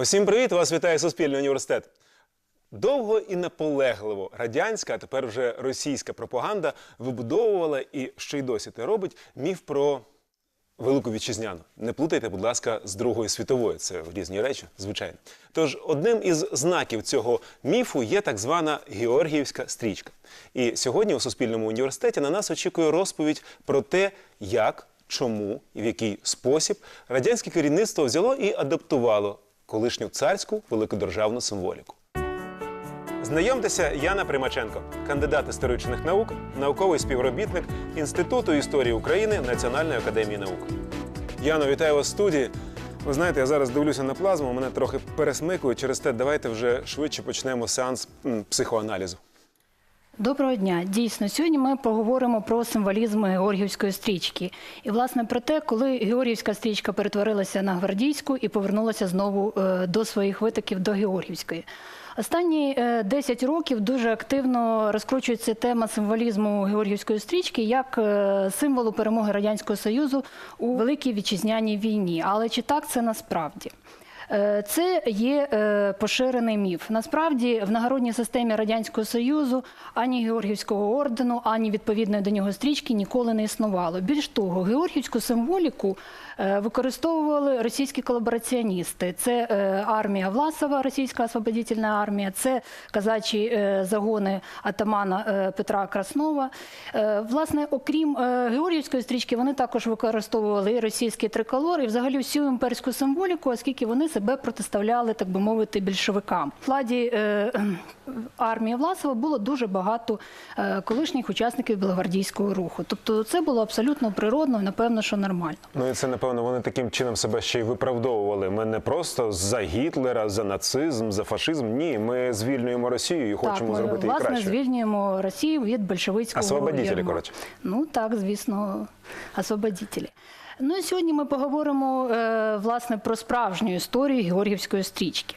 Усім привіт! Вас вітає Суспільний університет. Довго і наполегливо радянська, а тепер вже російська пропаганда вибудовувала і що й досі те робить міф про Велику вітчизняну. Не плутайте, будь ласка, з Другої світової. Це різні речі, звичайно. Тож одним із знаків цього міфу є так звана Георгіївська стрічка. І сьогодні у Суспільному університеті на нас очікує розповідь про те, як, чому і в який спосіб радянське керівництво взяло і адаптувало колишню царську великодержавну символіку. Знайомтеся, Яна Примаченко, кандидат історичних наук, науковий співробітник Інституту історії України Національної академії наук. Яно, вітаю вас в студії. Ви знаєте, я зараз дивлюся на плазму, мене трохи пересмикує. Через те давайте вже швидше почнемо сеанс психоаналізу. Доброго дня. Дійсно, сьогодні ми поговоримо про символізм Георгіївської стрічки. І, власне, про те, коли Георгіївська стрічка перетворилася на гвардійську і повернулася знову е, до своїх витоків до Георгіївської. Останні е, 10 років дуже активно розкручується тема символізму Георгіївської стрічки як е, символу перемоги Радянського Союзу у Великій Вітчизняній війні. Але чи так це насправді? Е, Це є е, поширений міф. Насправді в нагородній системі Радянського Союзу ані Георгіївського ордену, ані відповідної до нього стрічки ніколи не існувало. Більш того, георгіївську символіку е, використовували російські колабораціоністи. Це е, армія Власова, російська освободительна армія, це казачі е, загони атамана е, Петра Краснова. Е, Власне, окрім е, Георгіївської стрічки, вони також використовували і російський триколор, і взагалі всю імперську символіку, оскільки вони себе протиставляли, так би мовити, більшовикам. В складі е, кхм, армії Власова було дуже багато е, колишніх учасників білогвардійського руху. Тобто це було абсолютно природно і напевно, що нормально. Ну і це напевно вони таким чином себе ще й виправдовували. Ми не просто за Гітлера, за нацизм, за фашизм. Ні, ми звільнюємо Росію і хочемо ми, зробити її власне, краще. звільнюємо Росію від большевицького Освободителі, ярма. коротше. Ну так, звісно, освободителі. Ну і сьогодні ми поговоримо е, власне про справжню історію Георгіївської стрічки.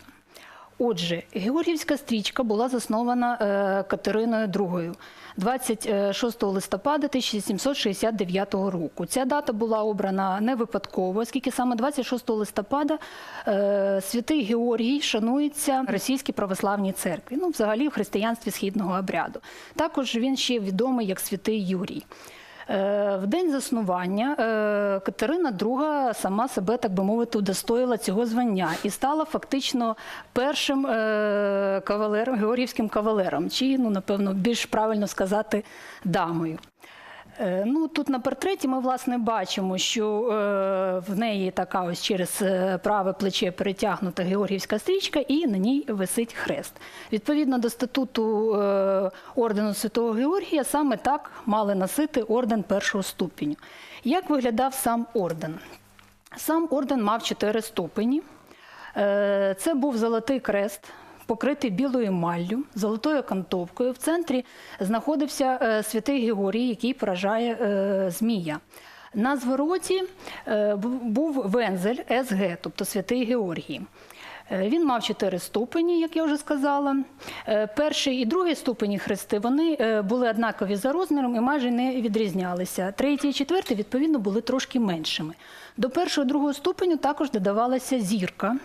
Отже, Георгіївська стрічка була заснована е, Катериною II 26 листопада 1769 року. Ця дата була обрана не випадково, оскільки саме 26 листопада е, святий Георгій шанується в російській православній церкві, ну взагалі в християнстві східного обряду. Також він ще відомий як святий Юрій. Е, В день заснування е, Катерина II сама себе, так би мовити, удостоїла цього звання і стала фактично першим е, кавалером, георгіївським кавалером, чи, ну, напевно, більш правильно сказати, дамою. Е, Ну, тут на портреті ми власне бачимо, що е, в неї така ось через е, праве плече перетягнута Георгіївська стрічка, і на ній висить хрест. Відповідно до статуту ордену Святого Георгія, саме так мали носити орден першого ступеню. Як виглядав сам орден? Сам орден мав чотири ступені. Це був золотий крест, покритий білою маллю, золотою кантовкою. В центрі знаходився е, святий Георгій, який поражає е, змія. На звороті е, був вензель СГ, тобто святий Георгій. Він мав чотири ступені, як я вже сказала. Перший і другий ступені хрести вони були однакові за розміром і майже не відрізнялися. Третій і четвертий, відповідно, були трошки меншими. До першого і другого ступеню також додавалася зірка.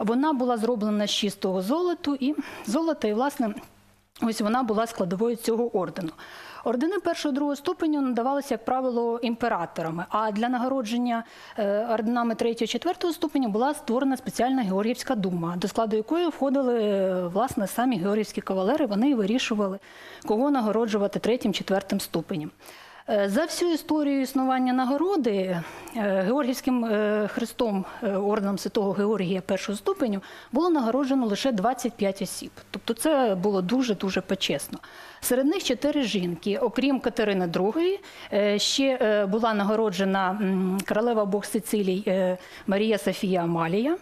Вона була зроблена з чистого золоту і золота, і власне ось вона була складовою цього ордену. Ордени першого другого ступеню надавалися, як правило, імператорами. А для нагородження е, орденами третього і четвертого ступеню була створена спеціальна Георгіївська дума, до складу якої входили е, власне самі георгіївські кавалери. Вони вирішували, кого нагороджувати третім, четвертим ступенем. Е, За всю історію існування нагороди е, Георгіївським е, хрестом орденом Святого Георгія першого ступеню було нагороджено лише 25 осіб. Тобто це було дуже дуже почесно. Серед них чотири жінки. Окрім Катерини II, ще була нагороджена королева Бог Сицилій Марія Софія Амалія.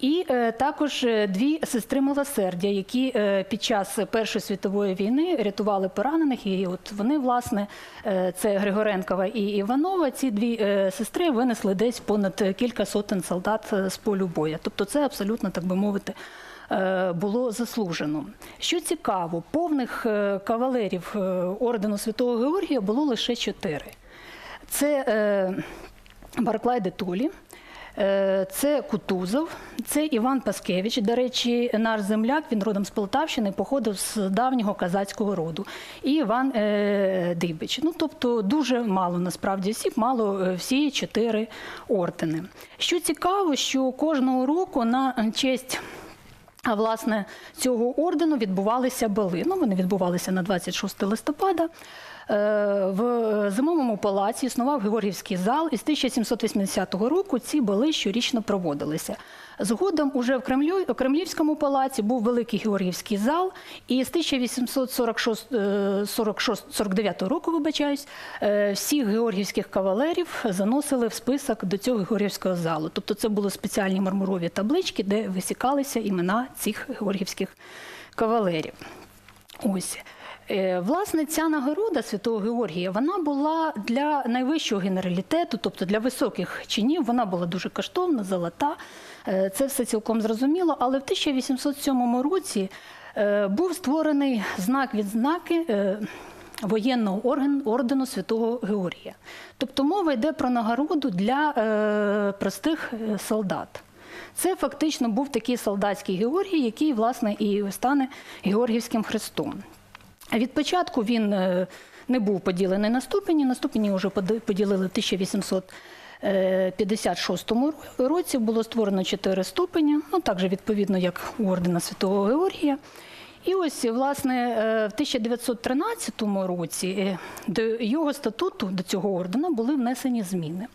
І е, також е, дві сестри милосердя, які е, під час Першої світової війни рятували поранених. І от вони, власне, е, це Григоренкова і Іванова. Ці дві е, сестри винесли десь понад кілька сотень солдат е, з полю бою. Тобто, це абсолютно, так би мовити, е, було заслужено. Що цікаво, повних кавалерів ордену Святого Георгія було лише чотири. Це Барклай де Толі, це Кутузов, це Іван Паскевич. До речі, наш земляк, він родом з Полтавщини, походив з давнього казацького роду. І Іван е, Дибич. Ну, тобто дуже мало насправді осіб, мало е, всі чотири ордени. Що цікаво, що кожного року на честь а власне цього ордену відбувалися бали. Ну, вони відбувалися на 26 листопада. Е, В зимовому палаці існував Георгіївський зал, і з 1780 року ці бали щорічно проводилися. Згодом уже в Кремлю, Кремлівському палаці був великий Георгіївський зал, і з 1846 е, 46 49 року, вибачаюсь, е, всіх георгіївських кавалерів заносили в список до цього Георгіївського залу. Тобто це були спеціальні мармурові таблички, де висікалися імена цих георгіївських кавалерів. Ось. Е, Власне, ця нагорода Святого Георгія вона була для найвищого генералітету, тобто для високих чинів. Вона була дуже коштовна, золота. Е, Це все цілком зрозуміло. Але в 1807 році е, був створений знак відзнаки. Воєнного ордену Святого Георгія. Тобто мова йде про нагороду для простих солдат. Це фактично був такий солдатський Георгій, який, власне, і стане Георгіївським хрестом. Від початку він е, не був поділений на ступені. На ступені вже поділили в 1856 році. Було створено чотири ступені, ну так же відповідно, як у ордена Святого Георгія. І ось, власне, е, в 1913 році е, до його статуту, до цього ордена, були внесені зміни.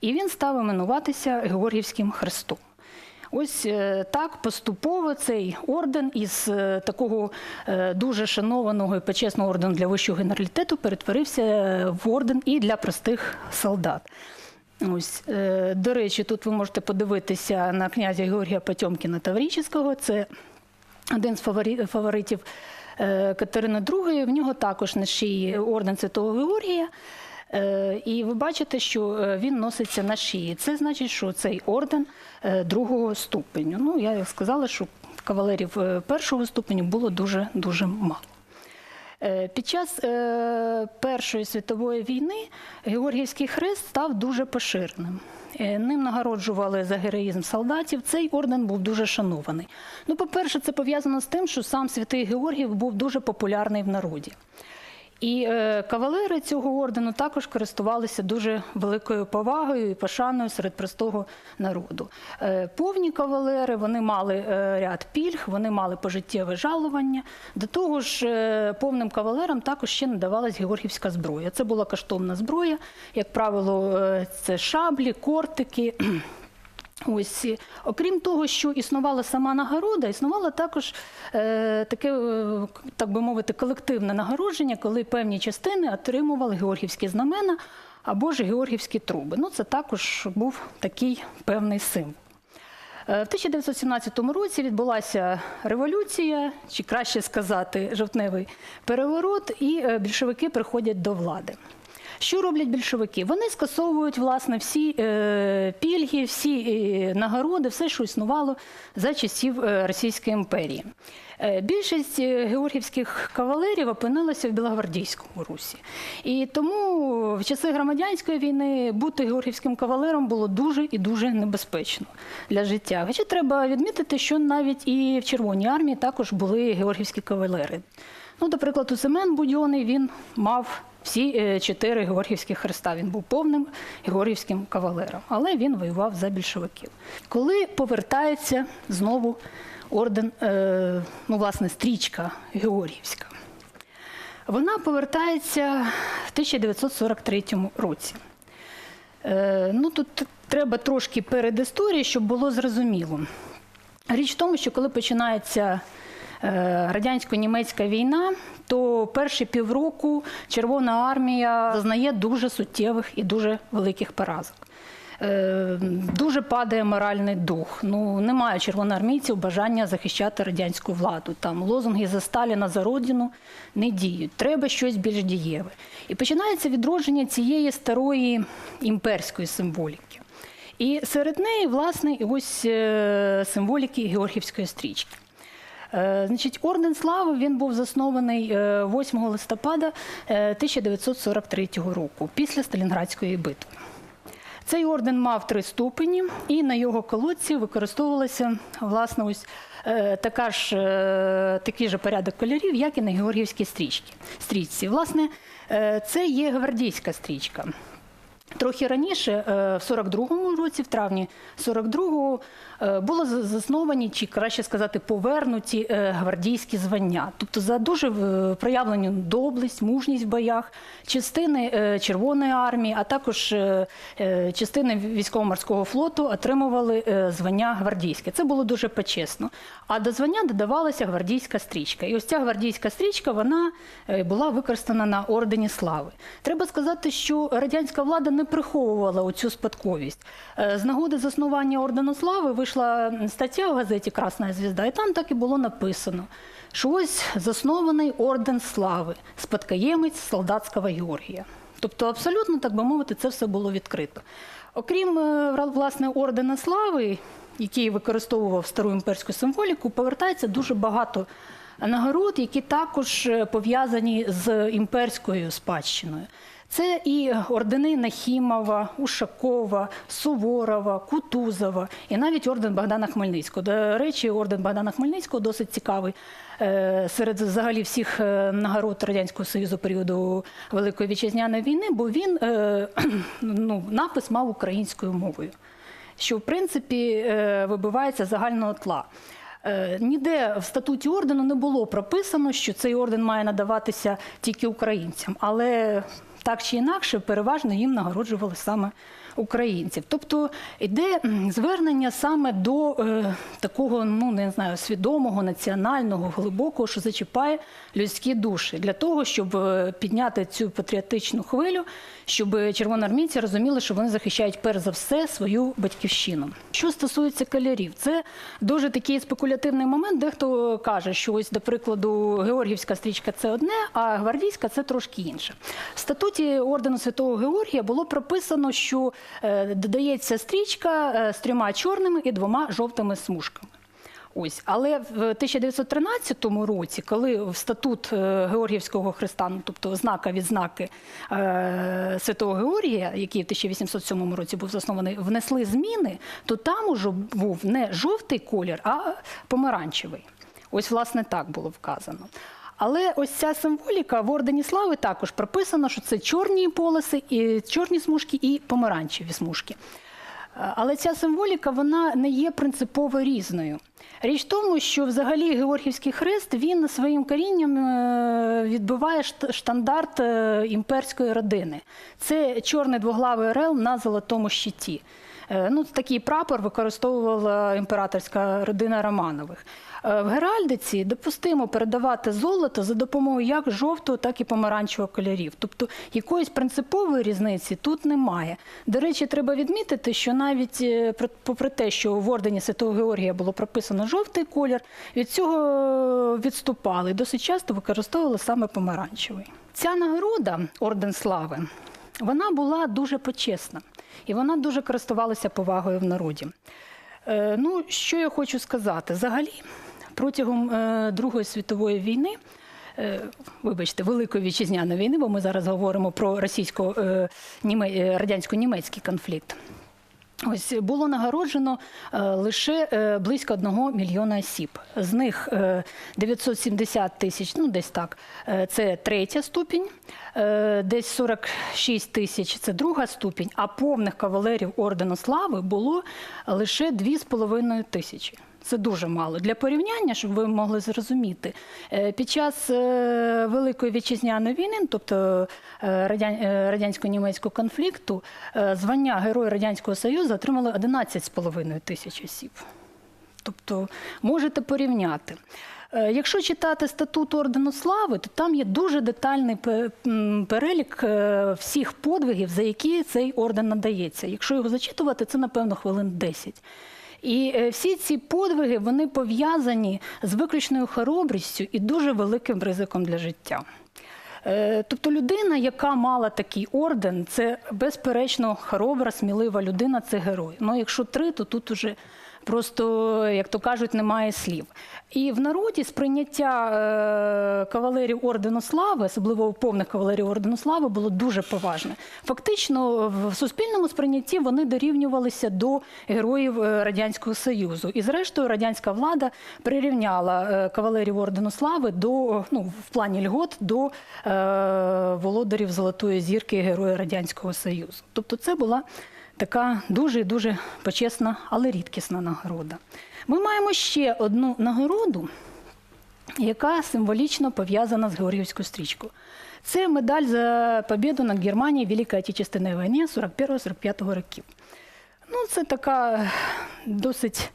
І він став іменуватися Георгіївським хрестом. Ось е, так поступово цей орден із е, такого е, дуже шанованого і почесного ордену для вищого генералітету перетворився в орден і для простих солдат. Ось, до речі, тут ви можете подивитися на князя Георгія Потьомкіна Таврічського. Це один з фаворитів Катерини II. В нього також на шиї орден Святого Георгія. І ви бачите, що він носиться на шиї. Це значить, що цей орден другого ступеню. Ну, я сказала, що кавалерів е, першого ступеню було дуже дуже мало. Е, Під час е, Першої світової війни Георгіївський хрест став дуже поширеним. Е, Ним нагороджували за героїзм солдатів. Цей орден був дуже шанований. Ну, по-перше, це пов'язано з тим, що сам святий Георгій був дуже популярний в народі. І е, кавалери цього ордену також користувалися дуже великою повагою і пошаною серед простого народу. Е, повні кавалери вони мали е, ряд пільг, вони мали пожиттєве жалування. До того ж, е, повним кавалерам також ще надавалась георгівська зброя. Це була коштовна зброя, як правило, е, це шаблі, кортики. Ось, окрім того, що існувала сама нагорода, існувало також е, таке, е, так би мовити, колективне нагородження, коли певні частини отримували георгівські знамена або ж георгівські труби. Ну, це також був такий певний символ. Е, В 1917 році відбулася революція, чи краще сказати, жовтневий переворот, і е, більшовики приходять до влади. Що роблять більшовики? Вони скасовують власне всі е, пільги, всі е, нагороди, все, що існувало за часів е, Російської імперії. Е, більшість е, георгівських кавалерів опинилася в Білогвардійському русі. І тому в часи громадянської війни бути георгівським кавалером було дуже і дуже небезпечно для життя. Хоча треба відмітити, що навіть і в Червоній армії також були георгівські кавалери. Ну, до прикладу, Семен Будьоний він мав всі е, чотири георгівські хреста. Він був повним георгівським кавалером, але він воював за більшовиків. Коли повертається знову орден, е, ну, власне, стрічка Георгіївська, вона повертається в 1943 році. Е, ну, тут треба трошки перед історією, щоб було зрозуміло. Річ в тому, що коли починається радянсько-німецька війна, то перші півроку Червона армія зазнає дуже суттєвих і дуже великих поразок. е, дуже падає моральний дух. Ну, немає червоноармійців бажання захищати радянську владу. Там лозунги за Сталіна за родину не діють. Треба щось більш дієве. І починається відродження цієї старої імперської символіки. І серед неї, власне, ось е, символіки Георгіївської стрічки. Е, Значить, орден слави він був заснований е, 8 листопада е, 1943 року після Сталінградської битви. Цей орден мав три ступені, і на його колодці використовувалася власне ось е, така ж, е, такий же порядок кольорів, як і на Георгіївській стрічці. Власне, е, це є гвардійська стрічка. Трохи раніше, е, в 42-му році, в травні 42-го, е, було засновані, чи краще сказати, повернуті е, гвардійські звання. Тобто за дуже проявлену доблесть, мужність в боях, частини Червоної армії, а також частини військово-морського флоту отримували звання гвардійське. Це було дуже почесно. А до звання додавалася гвардійська стрічка. І ось ця гвардійська стрічка вона була використана на ордені слави. Треба сказати, що радянська влада не приховувала оцю спадковість. Е, З нагоди заснування ордену слави вийшла стаття в газеті Красна звізда, і там так і було написано. Що ось заснований орден слави, спадкоємець солдатського Георгія. Тобто, абсолютно, так би мовити, це все було відкрито. Окрім е, власне ордена слави, який використовував стару імперську символіку, повертається дуже багато нагород, які також е, пов'язані з імперською спадщиною. Це і ордени Нахімова, Ушакова, Суворова, Кутузова і навіть орден Богдана Хмельницького. До речі, орден Богдана Хмельницького досить цікавий. Е, Серед взагалі всіх е, нагород Радянського Союзу періоду Великої вітчизняної війни, бо він е, ну, напис мав українською мовою, що в принципі вибивається загального тла. Ніде в статуті ордену не було прописано, що цей орден має надаватися тільки українцям, але так чи інакше, переважно їм нагороджували саме українців. Тобто йде звернення саме до е, такого, ну не знаю, свідомого, національного, глибокого, що зачіпає людські душі, для того, щоб е, підняти цю патріотичну хвилю, щоб червоноармійці розуміли, що вони захищають перш за все свою батьківщину. Що стосується кольорів, це дуже такий спекулятивний момент. Дехто каже, що ось, до прикладу, Георгіївська стрічка це одне, а гвардійська це трошки інше. В статуті ордену Святого Георгія було прописано, що е, додається стрічка е, з трьома чорними і двома жовтими смужками. Ось, але в 1913 році, коли в статут е, Георгіївського хреста, ну, тобто знака відзнаки е, Святого Георгія, який в 1807 році був заснований, внесли зміни, то там уже був не жовтий колір, а помаранчевий. Ось, власне, так було вказано. Але ось ця символіка в ордені слави також прописано, що це чорні полоси, і чорні смужки і помаранчеві смужки. Е, Але ця символіка вона не є принципово різною. Річ в тому, що взагалі Георгівський хрест він своїм корінням е, відбиває штандарт е, імперської родини. Це чорний двоглавий орел на золотому щиті. Е, Ну, такий прапор використовувала імператорська родина Романових. Е, В Геральдиці допустимо передавати золото за допомогою як жовтого, так і помаранчевого кольорів. Тобто якоїсь принципової різниці тут немає. До речі, треба відмітити, що навіть е, попри те, що в ордені Святого Георгія було прописано жовтий колір, від цього відступали. Досить часто використовували саме помаранчевий. Ця нагорода, орден слави, вона була дуже почесна і вона дуже користувалася повагою в народі. Е, Ну, що я хочу сказати? Взагалі, протягом е, Другої світової війни, е, вибачте, Великої вітчизняної війни, бо ми зараз говоримо про російсько е, німе- е, радянсько-німецький конфлікт. Ось було нагороджено лише близько одного мільйона осіб. З них е, 970 тисяч, ну десь так, це третя ступінь, десь 46 тисяч це друга ступінь, а повних кавалерів ордену слави було лише 2,5 тисячі. Це дуже мало. Для порівняння, щоб ви могли зрозуміти, е, під час е, Великої вітчизняної війни, тобто е, радян- радянсько-німецького конфлікту, звання Герой Радянського Союзу отримали 11,5 тисяч осіб. Тобто можете порівняти. Якщо читати статут Ордену Слави, то там є дуже детальний перелік всіх подвигів, за які цей орден надається. Якщо його зачитувати, це напевно хвилин 10. І е, всі ці подвиги вони пов'язані з виключною хоробрістю і дуже великим ризиком для життя. Е, Тобто людина, яка мала такий орден, це безперечно хоробра, смілива людина, це герой. Ну, якщо три, то тут уже просто, як то кажуть, немає слів. І в народі сприйняття е, кавалерів ордену слави, особливо повних кавалерів ордену слави, було дуже поважне. Фактично, в суспільному сприйнятті вони дорівнювалися до героїв е, Радянського Союзу. І зрештою радянська влада прирівняла е, кавалерів ордену слави до ну, в плані льгот до е, володарів Золотої зірки Героя Радянського Союзу. Тобто, це була така дуже і дуже почесна, але рідкісна нагорода. Ми маємо ще одну нагороду, яка символічно пов'язана з Георгіївською стрічкою. Це медаль за побіду над Германією в Великій Отечественній війні 41-45 років. Ну, це така досить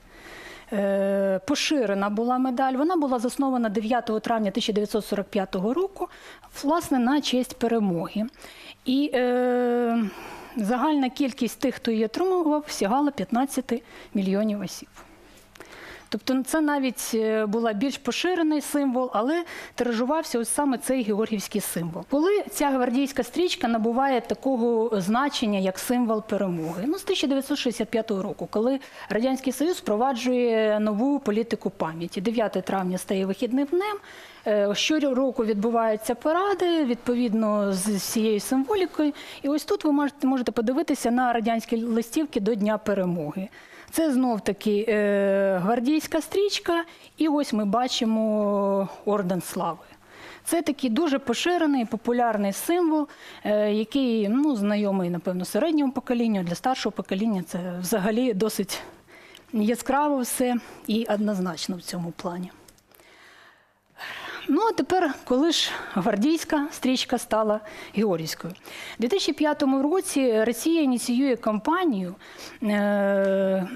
е, поширена була медаль. Вона була заснована 9 травня 1945 року, власне, на честь перемоги. І е, загальна кількість тих, хто її отримував, сягала 15 мільйонів осіб. Тобто це навіть е, була більш поширений символ, але тиражувався ось саме цей георгіївський символ. Коли ця гвардійська стрічка набуває такого значення, як символ перемоги, ну з 1965 року, коли радянський союз впроваджує нову політику пам'яті. 9 травня стає вихідним днем. Е, Щороку відбуваються паради відповідно з цією символікою. І ось тут ви можете подивитися на радянські листівки до Дня перемоги. Це знов таки е, гвардійська стрічка, і ось ми бачимо орден слави. Це такий дуже поширений, популярний символ, е, який ну, знайомий, напевно, середньому поколінню, для старшого покоління це взагалі досить яскраво все і однозначно в цьому плані. Ну, а тепер, коли ж гвардійська стрічка стала Георгійською. У 2005 році Росія ініціює кампанію. Е-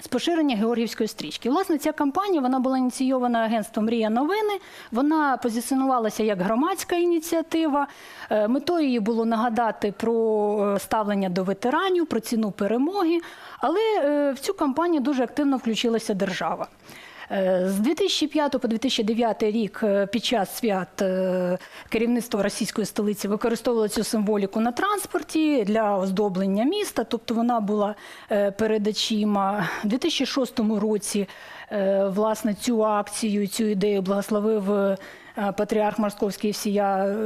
з поширення Георгіївської стрічки. Власне, ця кампанія вона була ініційована агентством Мрія новини. Вона позиціонувалася як громадська ініціатива. Е, Метою її було нагадати про е, ставлення до ветеранів, про ціну перемоги. Але е, в цю кампанію дуже активно включилася держава. Е, З 2005 по 2009 рік е, під час свят е, керівництво російської столиці використовувало цю символіку на транспорті для оздоблення міста, тобто вона була перед очима. У 2006 році власне цю акцію, цю ідею благословив патріарх Московський всія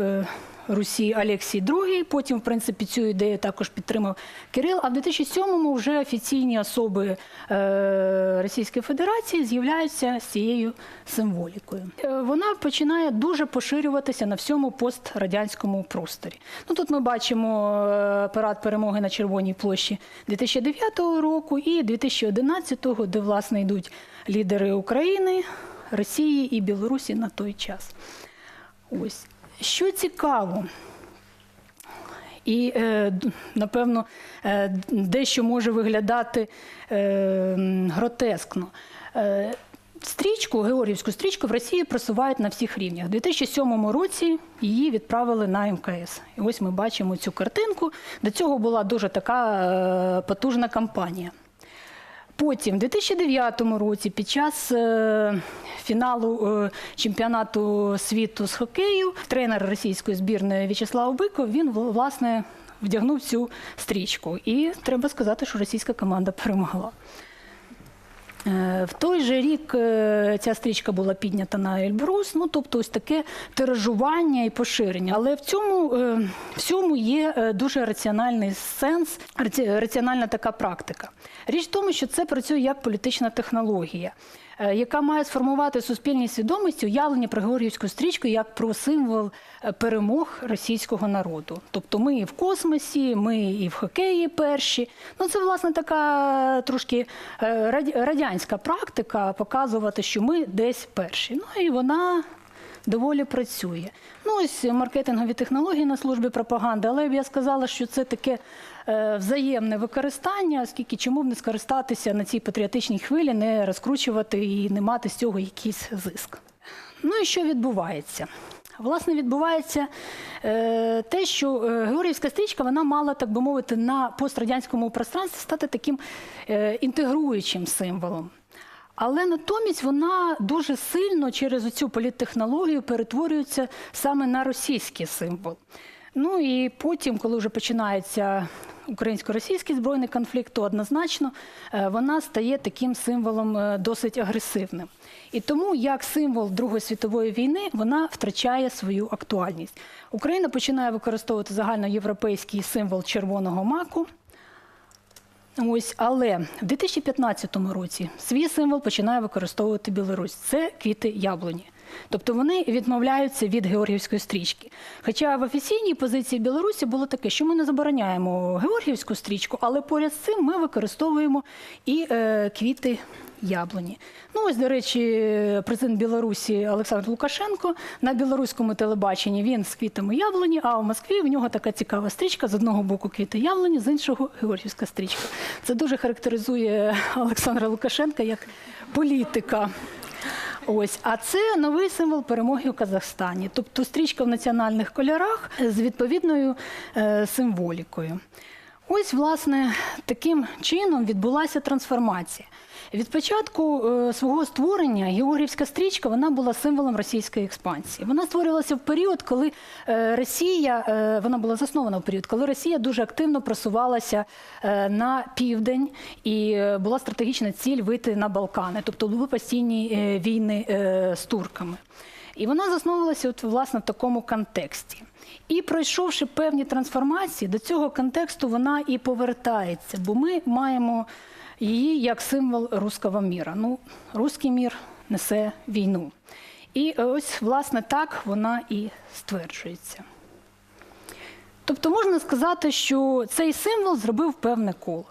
Русі Олексій II. Потім, в принципі, цю ідею також підтримав Кирил. А в 2007-му вже офіційні особи е, Російської Федерації з'являються з цією символікою. Е, Вона починає дуже поширюватися на всьому пострадянському просторі. Ну тут ми бачимо е, парад перемоги на Червоній площі 2009 року і 2011-го, де власне йдуть лідери України, Росії і Білорусі на той час. Ось що цікаво. І, е, напевно, е, дещо може виглядати е, гротескно. Стрічку, Георгіївську стрічку в Росії просувають на всіх рівнях. У 2007 році її відправили на МКС. І ось ми бачимо цю картинку. До цього була дуже така потужна кампанія. Потім, в 2009 році, під час е, фіналу е, чемпіонату світу з хокею, тренер російської збірної В'ячеслав Биков, він вл- власне вдягнув цю стрічку. І треба сказати, що російська команда перемогла. Е, В той же рік е, ця стрічка була піднята на Ельбрус, ну тобто ось таке тиражування і поширення. Але в цьому е, всьому є дуже раціональний сенс, раці- раціональна така практика. Річ в тому, що це працює як політична технологія. Е, Яка має сформувати в суспільній свідомості уявлення про Георгіївську стрічку як про символ е, перемог російського народу. Тобто ми і в космосі, ми і в хокеї перші. Ну це власне така трошки е, радянська практика показувати, що ми десь перші. Ну і вона доволі працює. Ну ось маркетингові технології на службі пропаганди, але б я сказала, що це таке взаємне використання, оскільки чому б не скористатися на цій патріотичній хвилі, не розкручувати і не мати з цього якийсь зиск. Ну і що відбувається? Власне, відбувається е, те, що е, Георгіївська стрічка вона мала, так би мовити, на пострадянському пространстві стати таким е, інтегруючим символом. Але натомість вона дуже сильно через цю політтехнологію перетворюється саме на російський символ. Ну і потім, коли вже починається українсько-російський збройний конфлікт, то однозначно е, вона стає таким символом е, досить агресивним. І тому, як символ Другої світової війни, вона втрачає свою актуальність. Україна починає використовувати загальноєвропейський символ червоного маку. Ось, але в 2015 році свій символ починає використовувати Білорусь. Це квіти яблуні. Тобто вони відмовляються від Георгіївської стрічки. Хоча в офіційній позиції Білорусі було таке, що ми не забороняємо Георгіївську стрічку, але поряд з цим ми використовуємо і е, квіти яблуні. Ну ось, до речі, президент Білорусі Олександр Лукашенко на білоруському телебаченні він з квітами яблуні, а в Москві в нього така цікава стрічка. З одного боку квіти яблуні, з іншого Георгіївська стрічка. Це дуже характеризує Олександра Лукашенка як політика. Ось, а це новий символ перемоги у Казахстані, тобто стрічка в національних кольорах з відповідною е, символікою. Ось, власне, таким чином відбулася трансформація. Від початку е, свого створення Георгіївська стрічка вона була символом російської експансії. Вона створювалася в період, коли е, Росія е, вона була заснована в період, коли Росія дуже активно просувалася на південь і була стратегічна ціль вийти на Балкани, тобто були постійні війни з турками. І вона засновувалася от, власне в такому контексті. І пройшовши певні трансформації, до цього контексту вона і повертається, бо ми маємо її як символ руського міра. Ну, руський мір несе війну. І ось, власне, так вона і стверджується. Тобто можна сказати, що цей символ зробив певне коло.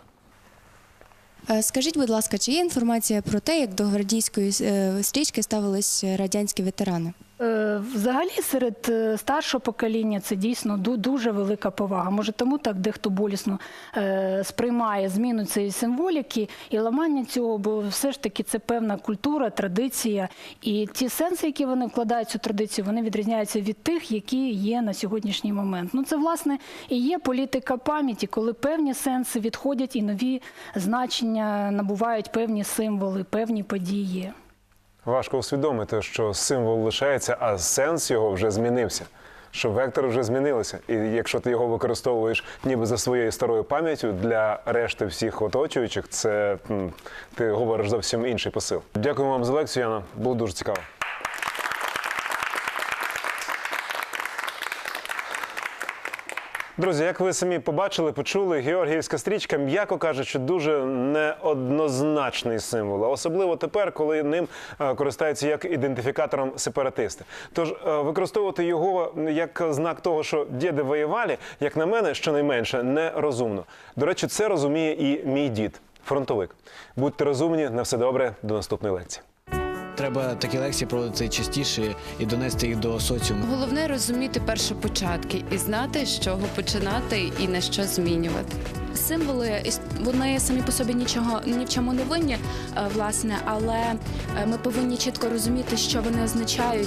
Е, Скажіть, будь ласка, чи є інформація про те, як до гвардійської е, стрічки ставились радянські ветерани? Е, Взагалі серед е, старшого покоління це дійсно ду- дуже велика повага. Може, тому так дехто болісно е, сприймає зміну цієї символіки і ламання цього, бо все ж таки це певна культура, традиція. І ті сенси, які вони вкладають цю традицію, вони відрізняються від тих, які є на сьогоднішній момент. Ну це власне і є політика пам'яті, коли певні сенси відходять і нові значення набувають певні символи, певні події. Важко усвідомити, що символ лишається, а сенс його вже змінився. Що вектор вже змінилися. І якщо ти його використовуєш ніби за своєю старою пам'яттю для решти всіх оточуючих, це ти говориш зовсім інший посил. Дякую вам за лекцію, Яна. Було дуже цікаво. Друзі, як ви самі побачили, почули, Георгіївська стрічка, м'яко кажучи, дуже неоднозначний символ, особливо тепер, коли ним е, користаються як ідентифікатором сепаратисти. Тож е, використовувати його як знак того, що діди воювали, як на мене, щонайменше, нерозумно. До речі, це розуміє і мій дід, фронтовик. Будьте розумні, на все добре, до наступної лекції. Треба такі лекції проводити частіше і донести їх до соціуму. Головне розуміти першопочатки і знати, з чого починати і на що змінювати. Символи вони самі по собі нічого ні в чому не винні, е, власне, але е, ми повинні чітко розуміти, що вони означають